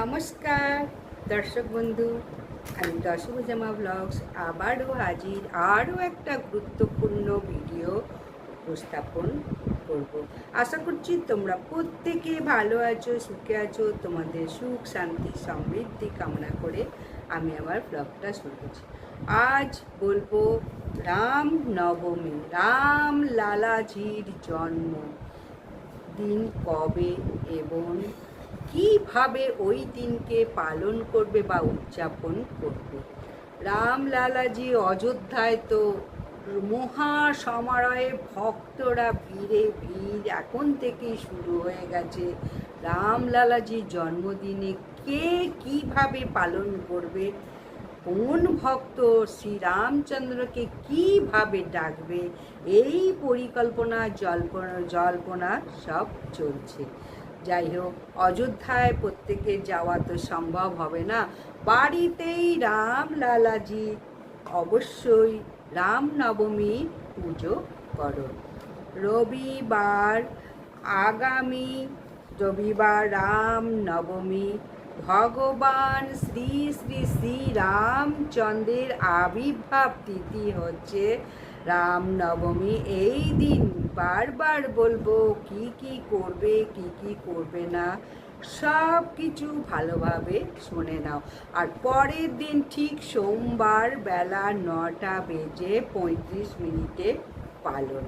নমস্কার, দর্শক বন্ধু, আমি দশভুজামা ব্লগস আবারও হাজির, আরও একটা গুরুত্বপূর্ণ ভিডিও উপস্থাপন করব। আশা করছি তোমরা প্রত্যেকে ভালো আছো, সুখে আছো, তোমাদের সুখ, শান্তি, সমৃদ্ধি কামনা করে আমি আমার ব্লগটা শুরু করছি। আজ বলব রাম নবমী রাম লালাজির জন্ম দিন কবে এবং কীভাবে ওই দিনকে পালন করবে বা উদযাপন করবে? রামলালাজি অযোধ্যায় তো মহা সমারোহে ভক্তরা ভিড়ে ভিড় এখন থেকেই শুরু হয়ে গেছে। রামলালাজির জন্মদিনে কে কীভাবে পালন করবে? কোন ভক্ত শ্রীরামচন্দ্রকে কীভাবে ডাকবে? এই পরিকল্পনা, জল্পনা জল্পনা সব চলছে। যাই হোক অযোধ্যায় প্রত্যেকের যাওয়া তো সম্ভব হবে না। বাড়িতেই রাম লালাজি, অবশ্যই রামনবমী পুজো করো। রবিবার আগামী রবিবার রাম নবমী, ভগবান শ্রী শ্রী শ্রী রামচন্দ্রের আবির্ভাব তিথি হচ্ছে রামনবমী এই দিন বারবার বলব, কি কি করবে, কি কি করবে না সব কিছু ভালোভাবে শুনে নাও। আর পরের দিন ঠিক সোমবার বেলা নটা বেজে পঁয়ত্রিশ মিনিটে পালন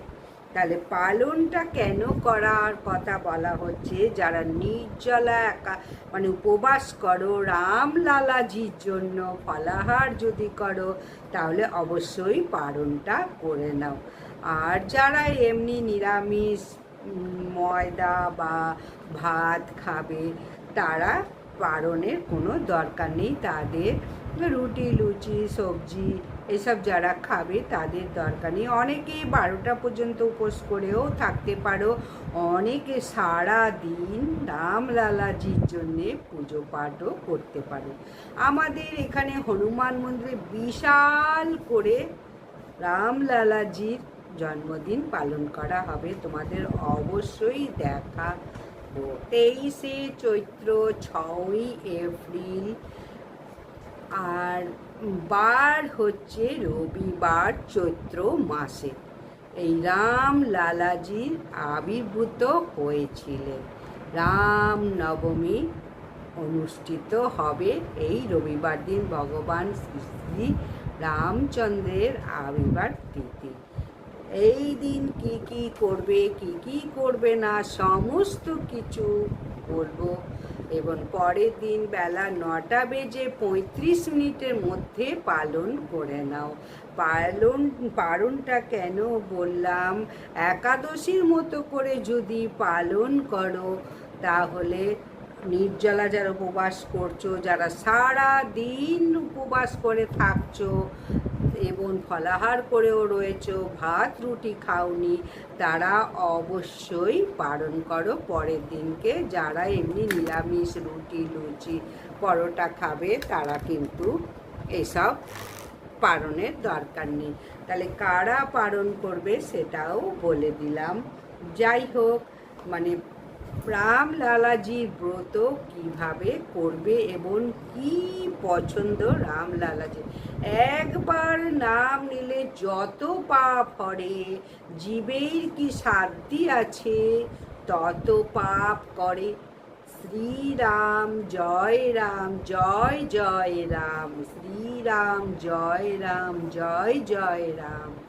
তাহলে পালনটা কেন করার কথা বলা হচ্ছে? যারা নির্জলা একা মানে উপবাস করো রামলালাজির জন্য ফলাহার যদি করো, তাহলে অবশ্যই পালনটা করে নাও। আর যারা এমনি নিরামিষ ময়দা বা ভাত খাবে, তারা পালনের কোনো দরকার নেই। তাদের রুটি, লুচি, সবজি এসব যারা খাবে তাদের দরকার নেই। অনেকে বারোটা পর্যন্ত উপোস করেও থাকতে পারো। অনেকে সারা দিন রামলালাজির জন্যে পুজো পাঠও করতে পারো। আমাদের এখানে হনুমান মন্দিরে বিশাল করে রামলালাজির জন্মদিন পালন করা হবে। তোমাদের অবশ্যই দেখা তেইশে চৈত্র ছয়ই এপ্রিল। আর বার হচ্ছে রবিবার চৈত্র মাসে। এই রাম লালাজির আবির্ভূত হয়েছিলেন। রাম নবমী অনুষ্ঠিত হবে এই রবিবার দিন, ভগবান শ্রী রামচন্দ্রের আবির্ভাব তিথি। এই দিন কি কি করবে, কি কি করবে না, সমস্ত কিছু বলব। এবং পরের দিন বেলা নটা বেজে পঁয়ত্রিশ মিনিটের মধ্যে পালন করে নাও। পালন পালনটা কেন বললাম? একাদশীর মতো করে যদি পালন করো, তাহলে নির্জলা যারা উপবাস করছ, যারা সারা দিন উপবাস করে থাকছো এবং ফলাহার করেও রয়েছ, ভাত, রুটি খাওনি, তারা অবশ্যই পালন করো। পরের দিনকে যারা এমনি নিরামিষ রুটি, লুচি, পরোটা খাবে, তারা কিন্তু এসব পালনের দরকার নেই। তাহলে কারা পালন করবে সেটাও বলে দিলাম। যাই হোক মানে রাম লালাজির ব্রত কীভাবে করবে এবং কি পছন্দ রাম লালাজি একবার নাম নিলে যত পাপ হরে, জীবের কি সাধ্যি আছে, তত পাপ করে। শ্রীরাম জয় রাম, জয় জয় রাম, শ্রীরাম জয় রাম, জয় জয় রাম।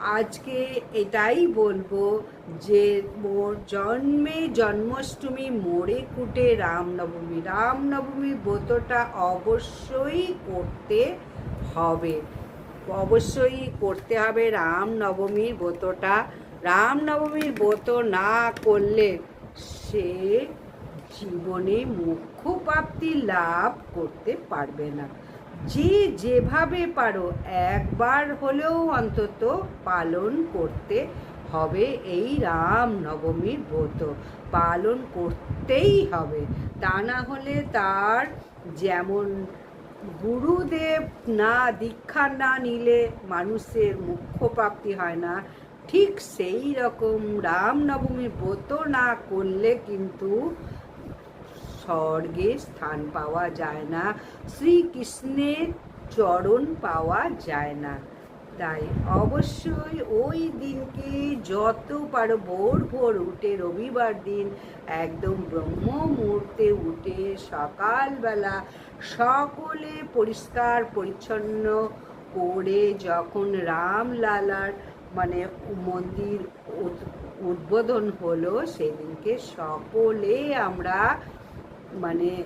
আজকে এটাই বলব যে মোর জন্মে জন্মাষ্টমী মোড়ে কুটে রামনবমী। রামনবমী ব্রতটা অবশ্যই করতে হবে। অবশ্যই করতে হবে রামনবমীর ব্রতটা। রামনবমীর ব্রত না করলে সে জীবনে মুখ্য প্রাপ্তি লাভ করতে পারবে না। যে যেভাবে পারো, একবার হলেও অন্তত পালন করতে হবে এই রাম নবমীর ব্রত। পালন করতেই হবে। তা না হলে তার যেমন গুরুদেব না দীক্ষা না নিলে মানুষের মুখ্য প্রাপ্তি হয় না, ঠিক সেই রকম রামনবমী ব্রত না করলে কিন্তু স্বর্গে স্থান পাওয়া যায় না। শ্রীকৃষ্ণের চরণ পাওয়া যায় না। তাই অবশ্যই ওই দিনকে যত পারো ভোর ভোর উঠে রবিবার দিন একদম ব্রহ্ম মুহূর্তে উঠে সকালবেলা সকলে পরিষ্কার পরিচ্ছন্ন করে যখন রামলালার মানে মন্দির উদ- উদ্বোধন হলো, সেদিনকে সকলে আমরা মানে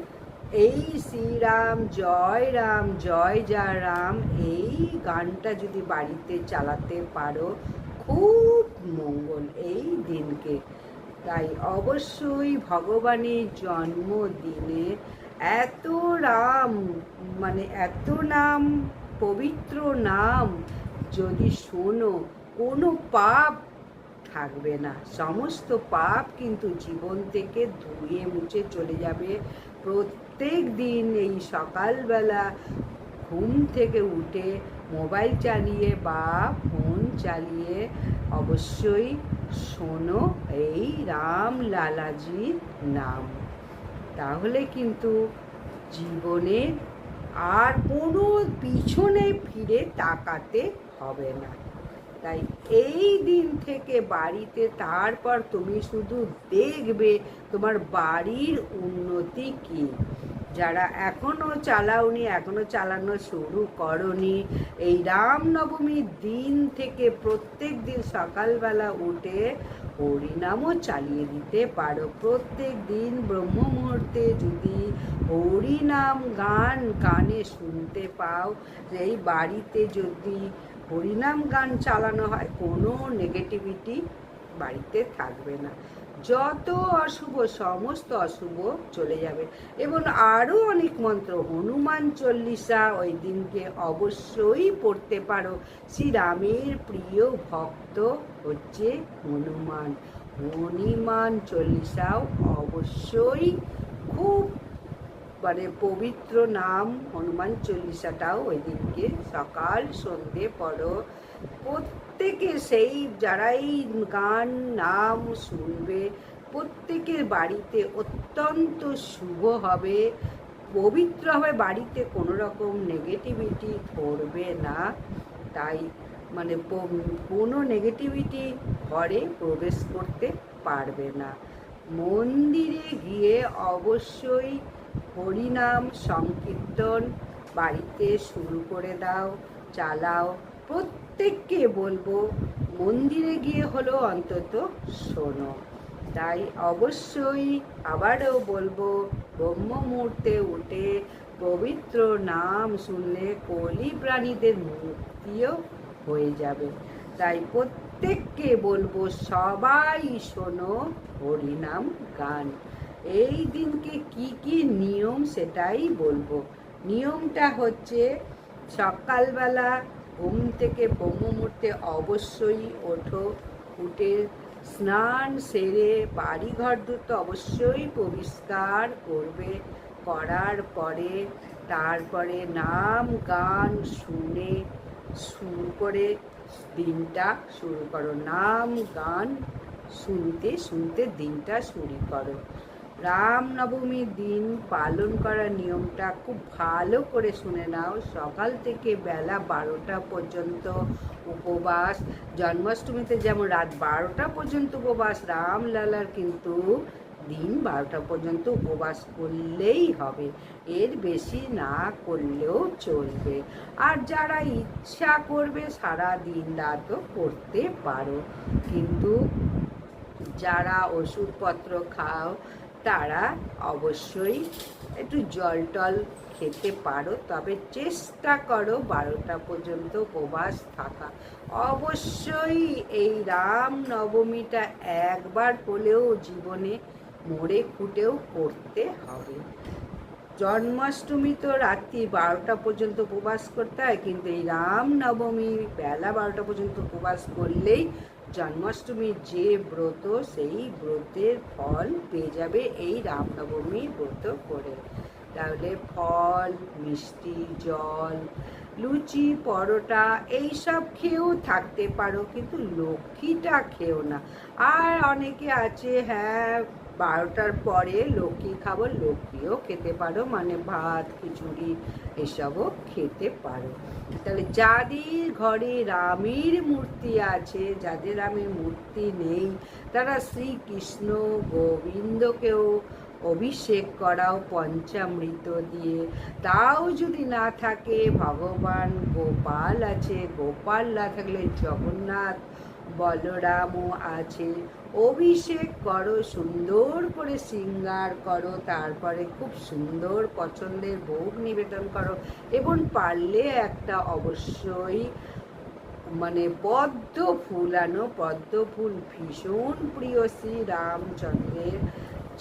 এই শ্রীরাম, জয় রাম, জয় যা রাম, এই গানটা যদি বাড়িতে চালাতে পারো, খুব মঙ্গল এই দিনকে। তাই অবশ্যই ভগবানের জন্মদিনে এত রাম মানে এত নাম, পবিত্র নাম যদি শোনো, কোনো পাপ থাকবে না। সমস্ত পাপ কিন্তু জীবন থেকে ধুয়ে মুছে চলে যাবে। প্রত্যেক দিন এই সকালবেলা ঘুম থেকে উঠে মোবাইল চালিয়ে বা ফোন চালিয়ে অবশ্যই শোনো এই রাম লালাজির নাম। তাহলে কিন্তু জীবনে আর কোনো পিছনে ফিরে তাকাতে হবে না। তাই এই দিন থেকে বাড়িতে, তারপর তুমি শুধু দেখবে তোমার বাড়ির উন্নতি কি। যারা এখনও চালাওনি, এখনও চালানো শুরু করনি, এই রামনবমীর দিন থেকে প্রত্যেক দিন সকালবেলা উঠে হরিনামও চালিয়ে দিতে পারো। প্রত্যেক দিন ব্রহ্ম মুহূর্তে যদি হরিনাম গান কানে শুনতে পাও এই বাড়িতে যদি হরিনাম গান চালানো হয়, কোনো নেগেটিভিটি বাড়িতে থাকবে না। যত অশুভ, সমস্ত অশুভ চলে যাবে। এবং আরও অনেক মন্ত্র, হনুমান চল্লিশা ওই দিনকে অবশ্যই পড়তে পারো। শ্রীরামের প্রিয় ভক্ত হচ্ছে হনুমান। হনুমান চল্লিশাও অবশ্যই খুব মানে পবিত্র নাম হনুমান চল্লিশাটাও ওই দিনকে সকাল, সন্ধে পড়ো প্রত্যেকে সেই যারাই গান, নাম শুনবে, প্রত্যেকের বাড়িতে অত্যন্ত শুভ হবে। পবিত্র হবে বাড়িতে কোনো রকম নেগেটিভিটি ধরবে না। তাই মানে কোনো নেগেটিভিটি ঘরে প্রবেশ করতে পারবে না। মন্দিরে গিয়ে অবশ্যই হরিনাম সংকীর্তন বাড়িতে শুরু করে দাও, চালাও। প্রত্যেককে বলব, মন্দিরে গিয়ে হলো অন্তত শোনো। তাই অবশ্যই আবারও বলব ব্রহ্ম মুহূর্তে উঠে পবিত্র নাম শুনলে কলি প্রাণীদের মুক্তিও হয়ে যাবে। তাই প্রত্যেককে বলব, সবাই শোনো হরিনাম গান। এই দিনকে কি কি নিয়ম সেটাই বলব। নিয়মটা হচ্ছে সকালবেলা ঘুম থেকে ব্রহ্ম মুহূর্তে অবশ্যই ওঠো, উঠে স্নান সেরে বাড়িঘর দুটো অবশ্যই পরিষ্কার করবে। করার পরে তারপরে নাম গান শুনে শুরু করে দিনটা শুরু করো। নাম গান শুনতে শুনতে দিনটা শুরু করো। রামনবমীর দিন পালন করার নিয়মটা খুব ভালো করে শুনে নাও। সকাল থেকে বেলা বারোটা পর্যন্ত উপবাস। জন্মাষ্টমীতে যেমন রাত বারোটা পর্যন্ত উপবাস, রামলালার কিন্তু দিন বারোটা পর্যন্ত উপবাস করলেই হবে। এর বেশি না করলেও চলবে। আর যারা ইচ্ছা করবে সারা দিন রাতও করতে পারো। কিন্তু যারা ওষুধপত্র খাও তারা অবশ্যই একটু জল টল খেতে পারো, তবে চেষ্টা করো বারোটা পর্যন্ত উপবাস থাকা। অবশ্যই এই রাম নবমীটা একবার হলেও জীবনে মরে ফুটেও করতে হবে। জন্মাষ্টমী তো রাত্রি বারোটা পর্যন্ত উপবাস করতে হয়, কিন্তু এই রাম নবমী বেলা বারোটা পর্যন্ত উপবাস করলেই জন্মাষ্টমীর যে ব্রত, সেই ব্রতের ফল পেয়ে যাবে এই রামনবমী ব্রত করে। তাহলে ফল, মিষ্টি, জল, লুচি, পরোটা, এইসব খেয়েও থাকতে পারো, কিন্তু লক্ষ্মীটা খেও না। আর অনেকে আছে হ্যাঁ বারোটার পরে লক্ষ্মী খাব, লক্ষ্মীও খেতে পারো মানে ভাত, খিচুড়ি এসবও খেতে পারো। তাহলে যাদের ঘরে রামের মূর্তি আছে, যাদের রামের মূর্তি নেই, তারা শ্রীকৃষ্ণ গোবিন্দকেও অভিষেক করাও পঞ্চামৃত দিয়ে। তাও যদি না থাকে, ভগবান গোপাল আছে, গোপাল না থাকলে জগন্নাথ বলরামও আছে। অভিষেক করো, সুন্দর করে শৃঙ্গার করো, তারপরে খুব সুন্দর পছন্দের ভোগ নিবেদন করো এবং পারলে একটা অবশ্যই মানে পদ্ম ফুল আনো পদ্ম ফুল ভীষণ প্রিয় শ্রী রামচন্দ্রের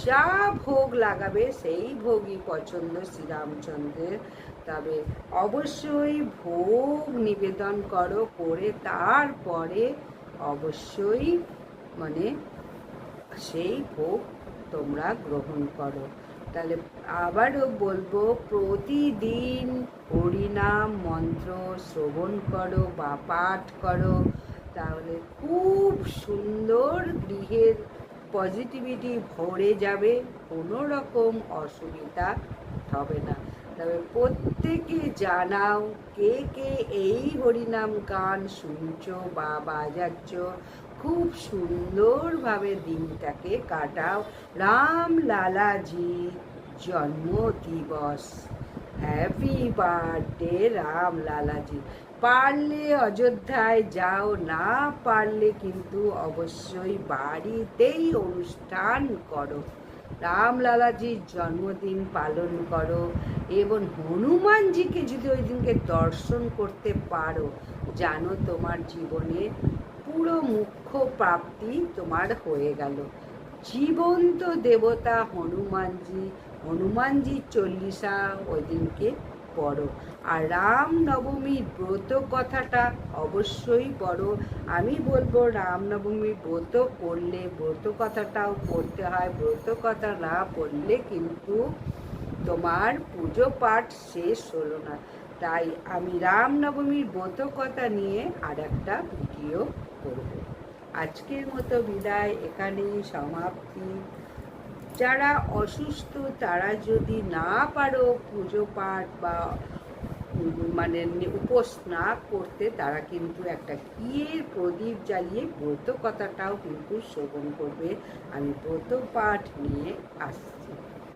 যা ভোগ লাগাবে সেই ভোগই পছন্দ শ্রীরামচন্দ্রের। তবে অবশ্যই ভোগ নিবেদন করো, করে তারপরে অবশ্যই মানে সেই ভোগ তোমরা গ্রহণ করো। তাহলে আবারও বলব, প্রতিদিন হরিনাম মন্ত্র শ্রবণ করো বা পাঠ করো। তাহলে খুব সুন্দর গৃহের পজিটিভিটি ভরে যাবে, কোনো রকম অসুবিধা হবে না। তবে প্রত্যেকে জানাও কে কে এই হরিনাম গান শুনছো বা বাজাচ্ছ। খুব সুন্দরভাবে দিনটাকে কাটাও। রাম লালাজি জন্ম দিবস হ্যাপি বার্থডে রাম লালাজি। পারলে অযোধ্যায় যাও, না পারলে কিন্তু অবশ্যই বাড়িতেই অনুষ্ঠান করো। রামলালাজির জন্মদিন পালন করো এবং হনুমানজিকে যদি ওই দিনকে দর্শন করতে পারো, জানো তোমার জীবনে পুরো মুখ্য প্রাপ্তি তোমার হয়ে গেল। জীবন্ত দেবতা হনুমানজি, হনুমানজির চল্লিশা ওই দিনকে পড়ো। আর রাম নবমীর ব্রত কথাটা অবশ্যই পড়ো। আমি বলব রামনবমীর ব্রত করলে, ব্রত কথাটাও পড়তে হয়। ব্রত কথা না পড়লে কিন্তু তোমার পুজো পাঠ শেষ হলো না। তাই আমি রামনবমীর ব্রত কথা নিয়ে আর একটা ভিডিও করব। আজকের মতো বিদায়। এখানেই সমাপ্তি। যারা অসুস্থ, তারা যদি না পারো পুজো পাঠ বা মানে উপোস না করতে, তারা কিন্তু একটা ঘিয়ের প্রদীপ জ্বালিয়ে ব্রত কথাটাও কিন্তু শ্রবণ করবে। আমি ব্রত পাঠ নিয়ে আসছি।